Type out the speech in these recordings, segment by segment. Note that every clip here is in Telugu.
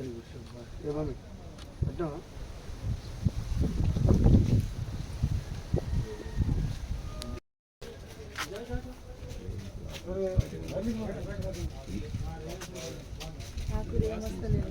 వెరీ గుడ్ సూపర్ ఏమని పెట్టావా నాకు ఏమొస్తలేదు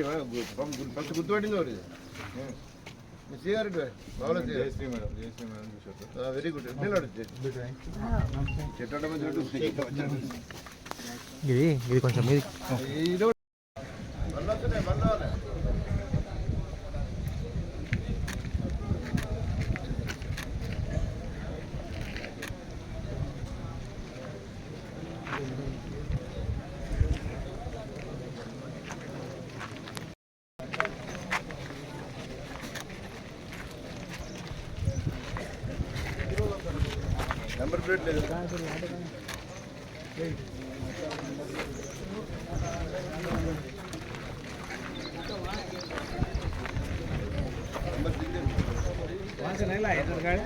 బండ్లండి బండ్లండి ఫస్ట్ గుర్తుపెట్టింది ఎవరు సిఆర్టీ బాగా జయశ్రీ మేడం జయశ్రీ మేడం చూసారు వెరీ గుడ్ నిలబడు చెట్టు వచ్చినట్టు ఇది ఇది కొంచెం ఇది నెంబర్ ప్లేట్ లేదు నెంబర్ దిగ్గదు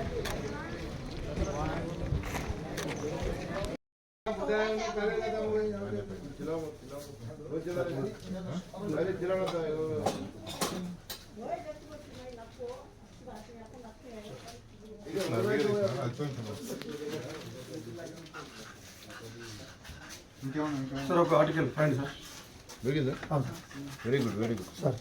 సార్ ఒక ఆర్టికల్ ఫ్రెండ్ సార్ దొరికిందా అవును very good very good sir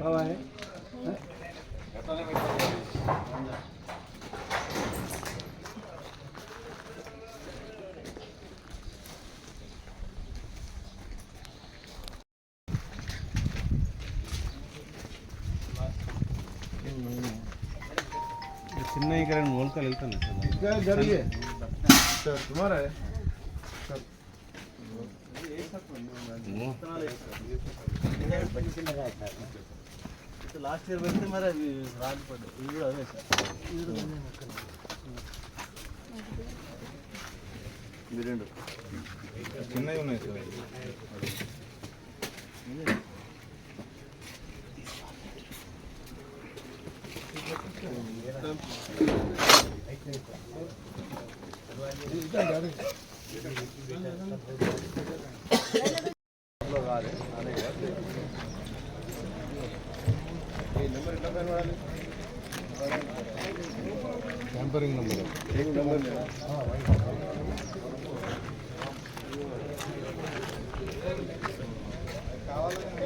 బాబాయ్ చిన్న ఇక్కడ మోల్కాలు వెళ్తాను సార్ జరిగే సార్ తుమారా లాస్ట్ ఇయర్ పెడితే మరి అవి రాకపోతే ఇది కూడా అదే సార్ ఇది రెండు చిన్నవి ఉన్నాయి సార్ నెంబర్ ఎట్లా నెంబర్ కావాలి లేదా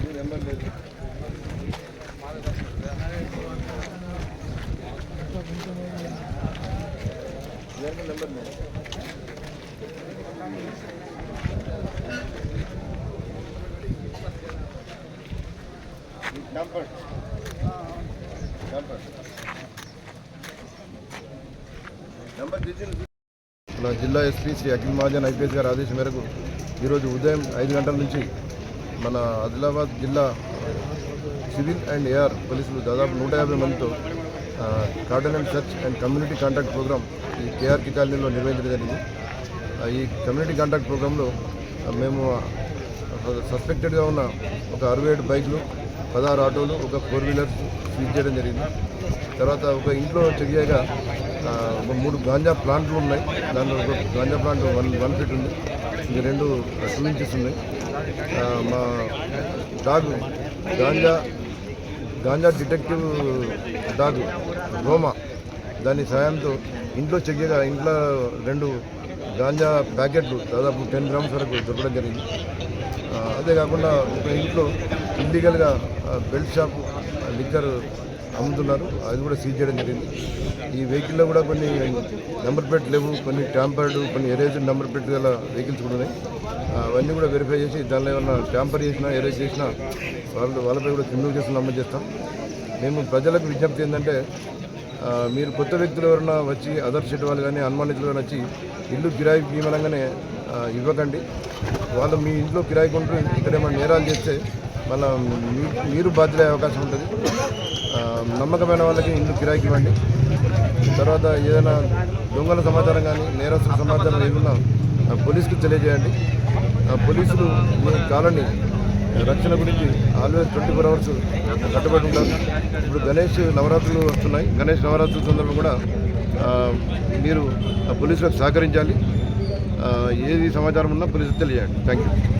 ఇది నెంబర్ లేదు నెంబర్ లేదు నంబర్ జిల్లా ఎస్పీ శ్రీ అఖిల్ మహాజన్ ఐపీఎస్ గారి ఆదేశం మేరకు ఈరోజు ఉదయం ఐదు గంటల నుంచి మన ఆదిలాబాద్ జిల్లా సివిల్ అండ్ ఏఆర్ పోలీసులు దాదాపు నూట యాభై మందితో cordon and search and community contact program ఈ కేఆర్కి కాలనీలో నిర్వహించడం జరిగింది. ఈ కమ్యూనిటీ కాంటాక్ట్ ప్రోగ్రాంలో మేము సస్పెక్టెడ్గా ఉన్న ఒక అరవై ఏడు బైకులు పదహారు ఆటోలు ఒక ఫోర్ వీలర్స్ సీజ్ చేయడం జరిగింది. తర్వాత ఒక ఇంట్లో చెక్ చేయగా ఒక మూడు గాంజా ప్లాంట్లు ఉన్నాయి. దాంట్లో ఒక ganja plant one one feet ఉంది. ఇంక రెండు టూ ఇంచెస్ ఉన్నాయి మా dog ganja ganja detective dog Roma దాని సాయంతో ఇంట్లో చెక్ చేయగా ఇంట్లో రెండు గాంజా ప్యాకెట్లు దాదాపు టెన్ గ్రామ్స్ వరకు దొరకడం జరిగింది. అదే కాకుండా ఒక ఇంట్లో ఇల్లీగల్గా బెల్ట్ షాప్ లిక్కర్ అమ్ముతున్నారు. అది కూడా సీజ్ చేయడం జరిగింది. ఈ వెహికల్లో కూడా కొన్ని నెంబర్ ప్లేట్ లేవు కొన్ని ట్యాంపర్డ్ కొన్ని ఎరేజ్ నెంబర్ ప్లేట్ గల వెహికల్స్ కూడా ఉన్నాయి. అవన్నీ కూడా వెరిఫై చేసి దానిలో ఏమన్నా ట్యాంపర్ చేసినా ఎరేజ్ చేసినా వాళ్ళు వాళ్ళపై కూడా క్రిమినల్ కేసులు నమోదు చేస్తాం. మేము ప్రజలకు విజ్ఞప్తి ఏంటంటే మీరు కొత్త వ్యక్తులు ఎవరైనా వచ్చి అదర్ షెడ్ వాళ్ళు కానీ అనుమానితులు కానీ వచ్చి ఇల్లు కిరాయి ఇవ్వనంగానే ఇవ్వకండి. వాళ్ళు మీ ఇంట్లో కిరాయి ఉంటూ ఇక్కడ ఏమైనా నేరాలు చేస్తే మళ్ళీ మీరు బాధ్యులయ్యే అవకాశం ఉంటుంది. నమ్మకమైన వాళ్ళకి ఇల్లు కిరాయికి ఇవ్వండి. తర్వాత ఏదైనా దొంగల సమాచారం కానీ నేరస్తుల సమాచారం ఏదైనా పోలీసుకు తెలియజేయండి. పోలీసులు మీ కాలనీ రక్షణ గురించి ఆల్వేస్ ట్వంటీ ఫోర్ అవర్స్ కట్టుబడి ఉంటారు ఇప్పుడు గణేష్ నవరాత్రులు వస్తున్నాయి. గణేష్ నవరాత్రుల సందర్భంగా కూడా మీరు ఆ పోలీసులకు సహకరించాలి. ఏది సమాచారం ఉన్నా పోలీసులకు తెలియజేయండి. Thank you